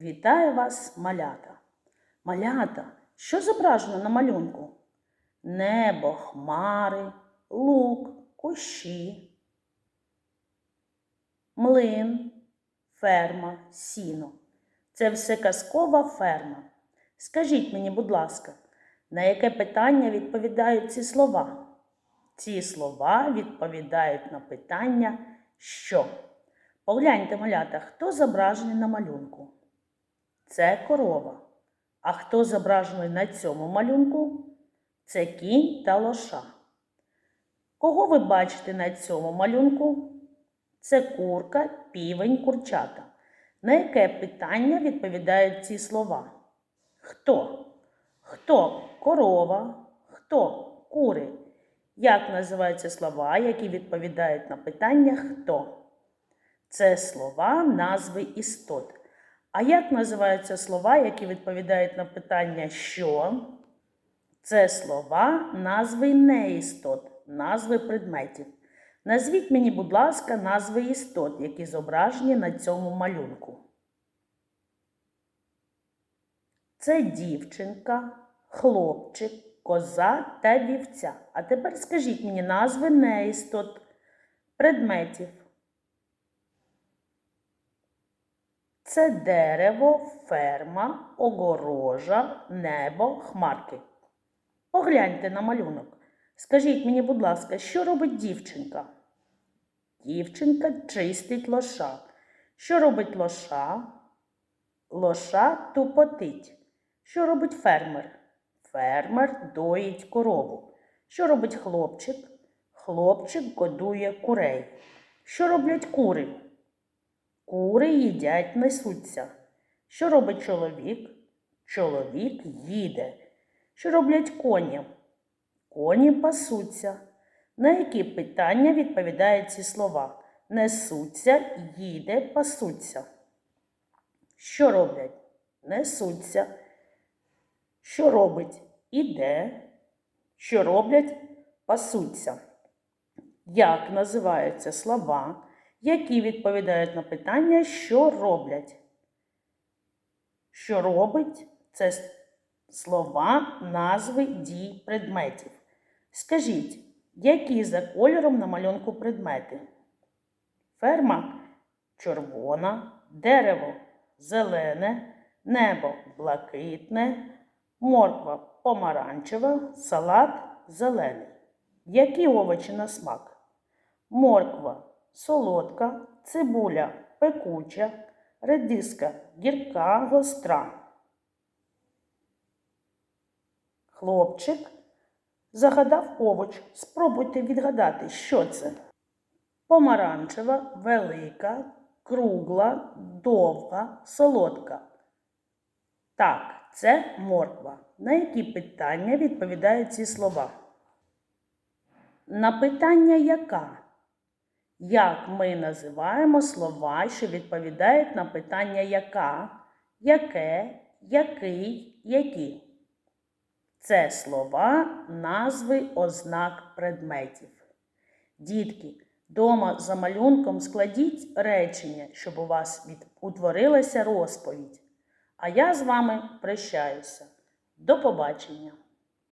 Вітаю вас, малята. Малята, що зображено на малюнку? Небо, хмари, лук, кущі, млин, ферма, сіно. Це все казкова ферма. Скажіть мені, будь ласка, на яке питання відповідають ці слова? Ці слова відповідають на питання що? Погляньте, малята, хто зображений на малюнку? Це корова. А хто зображений на цьому малюнку? Це кінь та лоша. Кого ви бачите на цьому малюнку? Це курка, півень, курчата. На яке питання відповідають ці слова? Хто? Хто корова? Хто кури? Як називаються слова, які відповідають на питання хто? Це слова назви істот. А як називаються слова, які відповідають на питання що? Це слова назви неістот, назви предметів. Назвіть мені, будь ласка, назви істот, які зображені на цьому малюнку. Це дівчинка, хлопчик, коза та вівця. А тепер скажіть мені назви неістот, предметів. Це дерево, ферма, огорожа, небо, хмарки. Погляньте на малюнок. Скажіть мені, будь ласка, що робить дівчинка? Дівчинка чистить лоша. Що робить лоша? Лоша тупотить. Що робить фермер? Фермер доїть корову. Що робить хлопчик? Хлопчик годує курей. Що роблять кури? Кури їдять несуться. Що робить чоловік? Чоловік їде. Що роблять коні? Коні пасуться. На які питання відповідають ці слова? Несуться, їде, пасуться. Що роблять? Несуться. Що робить? Іде. Що роблять? Пасуться. Як називаються слова, які відповідають на питання, що роблять? Що робить? Це слова, назви дій предметів. Скажіть, які за кольором на малюнку предмети? Ферма червона, дерево зелене, небо блакитне, морква помаранчева, салат зелений. Які овочі на смак? Морква солодка, цибуля пекуча, редиска гірка, гостра. Хлопчик загадав овоч. Спробуйте відгадати, що це. Помаранчева, велика, кругла, довга, солодка. Так, це морква. На які питання відповідають ці слова? На питання яка? Як ми називаємо слова, що відповідають на питання яка, яке, який, які? Це слова, назви ознак предметів. Дітки, дома за малюнком складіть речення, щоб у вас від... утворилася розповідь. А я з вами прощаюся. До побачення!